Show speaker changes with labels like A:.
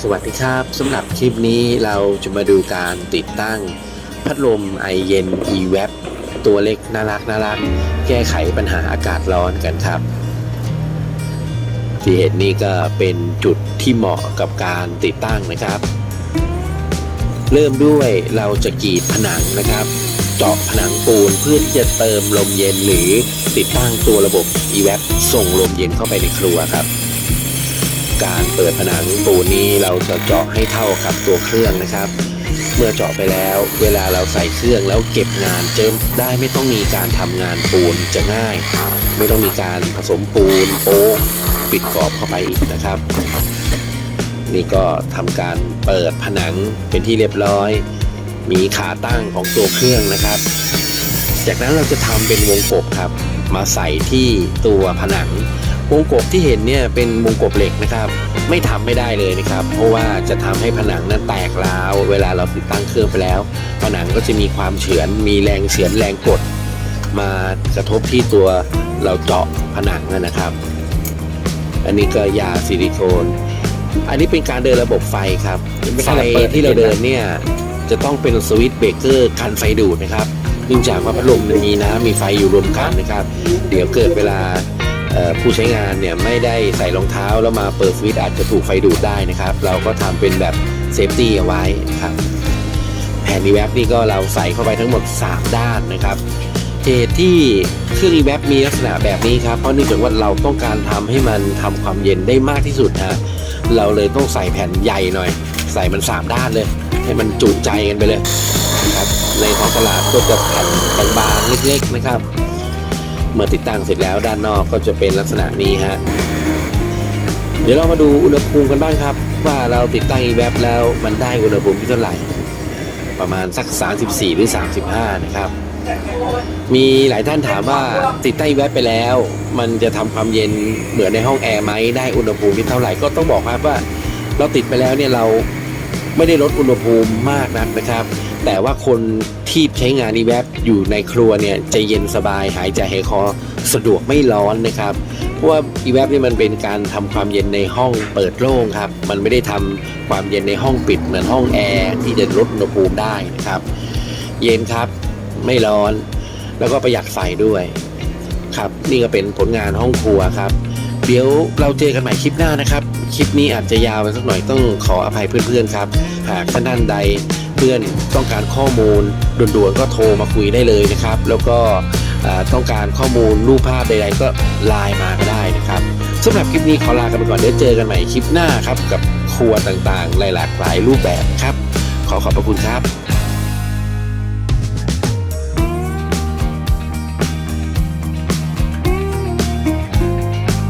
A: สวัสดีครับสำหรับคลิปนี้เราจะมาดูการติดตั้ง พัดลมไอเย็น e w a p ตัวเล็กน่ารักน่ารัก แก้ไขปัญหาอากาศร้อนกันครับ ที่เห็นนี่ก็เป็นจุดที่เหมาะกับการติดตั้งนะครับ เริ่มด้วยเราจะกรีดผนังนะครับ เจาะผนังปูนเพื่อที่จะเติมลมเย็นหรือติดตั้งตัวระบบ e w a p ส่งลมเย็นเข้าไปในครัวครับ การเปิดผนังปูนนี้เราจะเจาะให้เท่ากับตัวเครื่องนะครับ เมื่อเจาะไปแล้ว เวลาเราใส่เครื่องแล้วเก็บงานเจิมได้ไม่ต้องมีการทำงานปูนจะง่าย ไม่ต้องมีการผสมปูนโป๊กปิดกรอบเข้าไปอีกนะครับ นี่ก็ทำการเปิดผนังเป็นที่เรียบร้อย มีขาตั้งของตัวเครื่องนะครับ จากนั้นเราจะทำเป็นวงกบครับ มาใส่ที่ตัวผนัง วงกบที่เห็นเนี่ยเป็นวงกบเหล็กนะครับ ไม่ทำไม่ได้เลยนะครับ เพราะว่าจะทำให้ผนังนั้นแตกร้าว เวลาเราติดตั้งเครื่องไปแล้ว ผนังก็จะมีความเฉือน มีแรงเฉือนแรงกด มากระทบที่ตัวเราเจาะผนังนะครับ อันนี้ก็ยาซิลิโคน อันนี้เป็นการเดินระบบไฟครับไฟที่เราเดินเนี่ยจะต้องเป็นสวิตช์เบรกเกอร์กันไฟดูดนะครับเนื่องจากว่าพัดลมมันมีน้ำมีไฟอยู่รวมกันนะครับ เดี๋ยวเกิดเวลา ผู้ใช้งานเนี่ยไม่ได้ใส่รองเท้าแล้วมาเปิดสวิตช์อาจจะถูกไฟดูดได้นะครับ เราก็ทำเป็นแบบเซฟตี้เอาไว้ครับแผ่นอีแวบนี่ก็เราใส่เข้าไปทั้งหมด 3 ด้านนะครับเหตุที่เครื่องอีแวบมีลักษณะแบบนี้ครับเพราะเนื่องจากว่าเราต้องการทำให้มันทำความเย็นได้มากที่สุดฮะเราเลยต้องใส่แผ่นใหญ่หน่อย ใส่มัน 3 ด้านเลย ให้มันจุใจกันไปเลยนะครับในท้องตลาดก็จะแผ่นบางๆเล็กๆนะครับ เมื่อติดตั้งเสร็จแล้วด้านนอกก็จะเป็นลักษณะนี้ฮะเดี๋ยวเรามาดูอุณหภูมิกันบ้างครับ ว่าเราติดตั้งอีแวบแล้วมันได้อุณหภูมิที่เท่าไหร่ ประมาณสัก 34 หรือ 35 นะครับ มีหลายท่านถามว่าติดตั้งอีแวบไปแล้ว มันจะทำความเย็นเหมือนในห้องแอร์ไหมได้อุณหภูมิที่เท่าไหร่ก็ต้องบอกครับว่า เราติดไปแล้วเนี่ยเราไม่ได้ลดอุณหภูมิมากนักนะครับ แต่ว่าคน ที่ใช้งานอีแวบอยู่ในครัวเนี่ยจะเย็นสบายหายใจหายคอสะดวกไม่ร้อนนะครับเพราะว่าอีแวบนี่มันเป็นการทำความเย็นในห้องเปิดโล่งครับ มันไม่ได้ทำความเย็นในห้องปิดเหมือนห้องแอร์ที่จะลดอุณหภูมิได้นะครับ เย็นครับไม่ร้อน แล้วก็ประหยัดไฟด้วยครับ นี่ก็เป็นผลงานห้องครัวครับ เดี๋ยวเราเจอกันใหม่คลิปหน้านะครับ คลิปนี้อาจจะยาวไปสักหน่อยต้องขออภัยเพื่อนๆครับ หากท่านท่านใด พื่อนต้องการข้อมูลด่วนๆก็โทรมาคุยได้เลยนะครับ แล้วก็ต้องการข้อมูลรูปภาพใดๆก็ไลน์มาก็ได้นะครับสำหรับคลิปนี้ขอลากันไปก่อนเดี๋ยวเจอกันใหม่คลิปหน้าครับ กับครัวต่างๆ หลายหลากหลายรูปแบบครับ ขอขอบพระคุณครับ